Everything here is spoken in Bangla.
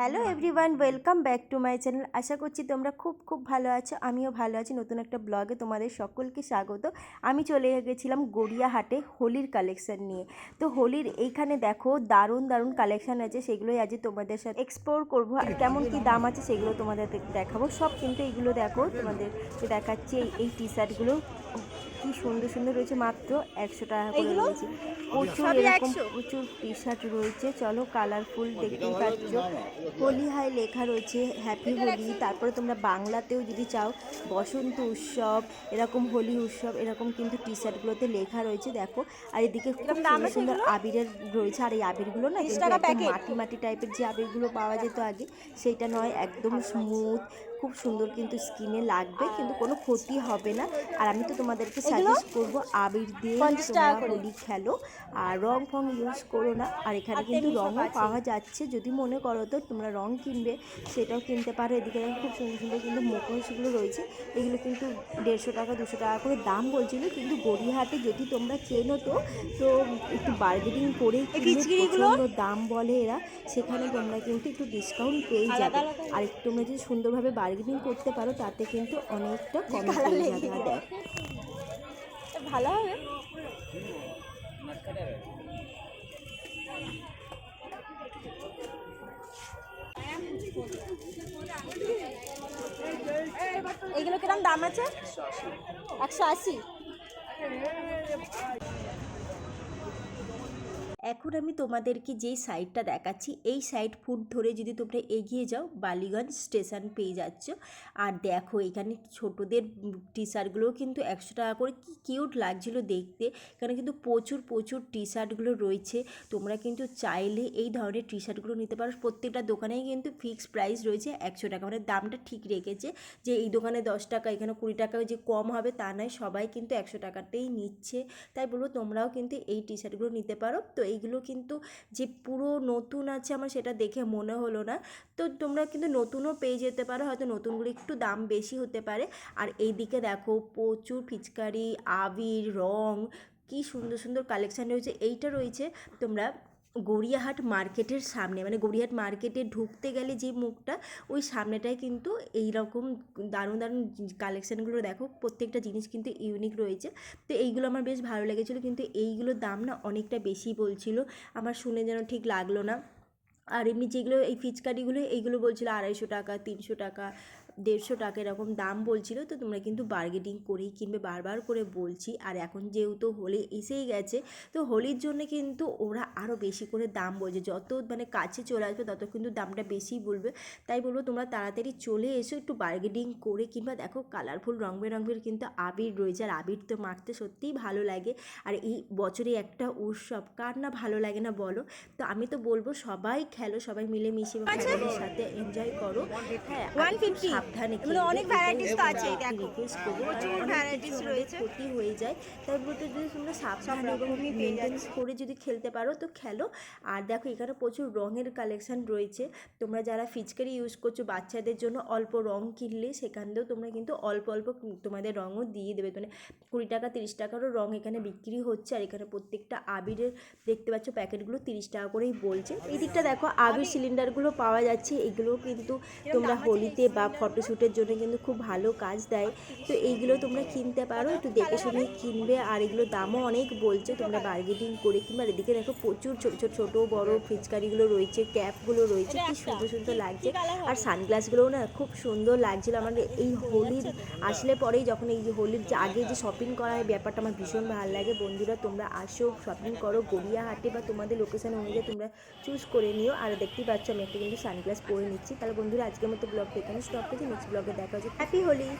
Hello everyone welcome back to my channel. আশা করছি তোমরা খুব খুব ভালো আছো। আমিও ভালো আছি। নতুন একটা ব্লগে তোমাদের সকলকে স্বাগত। আমি চলে গেছিলাম গড়িয়াহাটে হোলির কালেকশন নিয়ে। তো হোলির এইখানে দেখো দারুণ দারুণ কালেকশন আছে। সেগুলোই আজ তোমাদের সাথে এক্সপ্লোর করব। আর কেমন কি দাম আছে সেগুলো তোমাদের দেখাবো। সব কিন্তু এগুলো দেখো তোমাদের দেখাচ্ছি। এই টি শার্টগুলো কি সুন্দর সুন্দর রয়েছে মাত্র একশো টাকা করে রয়েছে। প্রচুর এরকম প্রচুর টি শার্ট রয়েছে চলো কালারফুল দেখতেই পাচ্ছ। হোলি হাই লেখা রয়েছে হ্যাপি হোলি তারপরে তোমরা বাংলাতেও যদি চাও বসন্ত উৎসব এরকম হোলি উৎসব এরকম কিন্তু টি শার্টগুলোতে লেখা রয়েছে দেখো। আর এদিকে খুব সুন্দর সুন্দর আবিরের রয়েছে আর এই আবিরগুলো না মাটি মাটি টাইপের যে আবিরগুলো পাওয়া যেত আগে সেইটা নয় একদম স্মুথ খুব সুন্দর কিন্তু স্কিনে লাগবে কিন্তু কোনো ক্ষতি হবে না। আর আমি তো তোমাদেরকে সাজেস্ট করব আবির দিয়ে তোমরা হোলি খেলো আর রং ফং ইউজ করো না। আর এখানে কিন্তু রঙও পাওয়া যাচ্ছে যদি মনে করো তো তোমরা রং কিনবে সেটাও কিনতে পারো। এদিকে খুব সুন্দর সুন্দর কিন্তু মুখোশগুলো রয়েছে। এগুলো কিন্তু দেড়শো টাকা দুশো টাকা করে দাম বলছিল কিন্তু গড়িয়াহাটে যদি তোমরা চেনো তো তো একটু বার্গেনিং করে প্রচণ্ড দাম বলে এরা। সেখানে তোমরা কিন্তু একটু ডিসকাউন্ট পেয়ে যাবে। আর একটু তোমরা যদি সুন্দরভাবে বার্গেনিং করতে পারো তাতে কিন্তু অনেকটা কম লাগে যাবে। ভালো হবে। এগুলো কিরম দাম আছে? একশো আশি। এখন আমি তোমাদেরকে যেই সাইডটা দেখাচ্ছি, এই সাইড ফুট ধরে যদি তোমরা এগিয়ে যাও, বালিগঞ্জ স্টেশন পেয়ে যাচ্ছ। আর দেখো, এখানে ছোটোদের টি শার্টগুলোও কিন্তু একশো টাকা করে। কি কিউট লাগছিল দেখতে। এখানে কিন্তু প্রচুর প্রচুর টি শার্টগুলো রয়েছে। তোমরা কিন্তু চাইলে এই ধরনের টি শার্টগুলো নিতে পারো। প্রত্যেকটা দোকানেই কিন্তু ফিক্সড প্রাইস রয়েছে, একশো টাকা। মানে দামটা ঠিক রেখেছে যে, এই দোকানে দশ টাকা, এখানে কুড়ি টাকা যে কম হবে তা নয়, সবাই কিন্তু একশো টাকাতেই নিচ্ছে। তাই বলব তোমরাও কিন্তু এই টি শার্টগুলো নিতে পারো। তো এইগুলো কিন্তু যে পুরো নতুন আছে আমার সেটা দেখে মনে হলো না। তো তোমরা কিন্তু নতুনও পেয়ে যেতে পারো, হয়তো নতুনগুলো একটু দাম বেশি হতে পারে। আর এই দিকে দেখো প্রচুর ফিচকারি আবির, রং, কি সুন্দর সুন্দর কালেকশান রয়েছে, এইটা রয়েছে তোমরা গড়িয়াহাট মার্কেটের সামনে মানে গড়িয়াহাট মার্কেটে ঢুকতে গেলে যে মুখটা, ওই সামনেটায় কিন্তু এই রকম দারুণ দারুণ কালেকশানগুলো দেখো, প্রত্যেকটা জিনিস কিন্তু ইউনিক রয়েছে। তো এইগুলো আমার বেশ ভালো লেগেছিলো, কিন্তু এইগুলোর দাম না অনেকটা বেশি বলছিল, আমার শুনে যেন ঠিক লাগল না। আর এমনি যেগুলো এই ফিচকারিগুলো, এইগুলো বলছিল আড়াইশো টাকা, তিনশো টাকা দেড়শো টাকা এরকম দাম বলছিল তো তোমরা কিন্তু বার্গেনিং করেই কিনবে বারবার করে বলছি। আর এখন যেহেতু হোলি এসেই গেছে তো হোলির জন্য কিন্তু ওরা আরও বেশি করে দাম বলছে। যত মানে কাছে চলে আসবে তত কিন্তু দামটা বেশি বলবে। তাই বলব তোমরা তাড়াতাড়ি চলে এসো একটু বার্গেনিং করে কিংবা দেখো কালারফুল রং বেরঙের কিন্তু আবির রয়েছে আর আবির তো মাখতে সত্যিই ভালো লাগে। আর এই বছরে একটা উৎসব কার না ভালো লাগে না বলো? তো আমি তো বলব সবাই খেলো সবাই মিলেমিশে বা সাথে এনজয় করো। হ্যাঁ আর একটু 150 সাবধানে খেলবে, অনেক varieties তো আছেই, দেখো। প্রচুর আমাদের রয়েছে। ক্ষতি হয়ে যায় তাই বলতে যদি তোমরা সাবধানে এবং মেনটেন্স করে যদি খেলতে পারো তো খেলো। আর দেখো এখানে প্রচুর রঙের কালেকশন রয়েছে। তোমরা যারা ফিচকারি ইউজ করছ বাচ্চাদের জন্য অল্প রং কিনলে সেখান থেকেও তোমরা কিন্তু অল্প অল্প তোমাদের রঙও দিয়ে দেবে। মানে কুড়ি টাকা তিরিশ টাকারও রং এখানে বিক্রি হচ্ছে। আর এখানে প্রত্যেকটা আবিরের দেখতে পাচ্ছ প্যাকেটগুলো তিরিশ টাকা করেই বলছে। এই দিকটা দেখো আবির সিলিন্ডারগুলো পাওয়া যাচ্ছে। এগুলো কিন্তু তোমরা হোলিতে বা ফটোশ্যুটের জন্য কিন্তু খুব ভালো কাজ দেয়। তো এইগুলো তোমরা কিনতে পারো, একটু দেখে শুনে কিনবে। আর এগুলো দামও অনেক বলছে, তোমরা বার্গেনিং করে কিংবা এদিকে দেখো প্রচুর ছোট ছোট বড় ফিচকারিগুলো রয়েছে, ক্যাপগুলো রয়েছে, কি সুন্দর সুন্দর লাগছে। আর সানগ্লাসগুলোও না খুব সুন্দর লাগছিল। আমার এই হোলির আসলে পরেই যখন এই যে হোলির যে আগে যে শপিং করা হয়, ব্যাপারটা আমার ভীষণ ভালো লাগে। বন্ধুরা, তোমরা আসো শপিং করো গড়িয়াহাটে বা তোমাদের লোকেশন অনুযায়ী তোমরা চুজ করে নিও। আর দেখতেই পাচ্ছ, আমি একটা কিন্তু সানগ্লাস পরে নিচ্ছি। তাহলে বন্ধুরা, আজকের মতো ব্লগটা এখানে স্টপ করছি নেক্সট ব্লগে দেখা হচ্ছে। হ্যাপি হোলি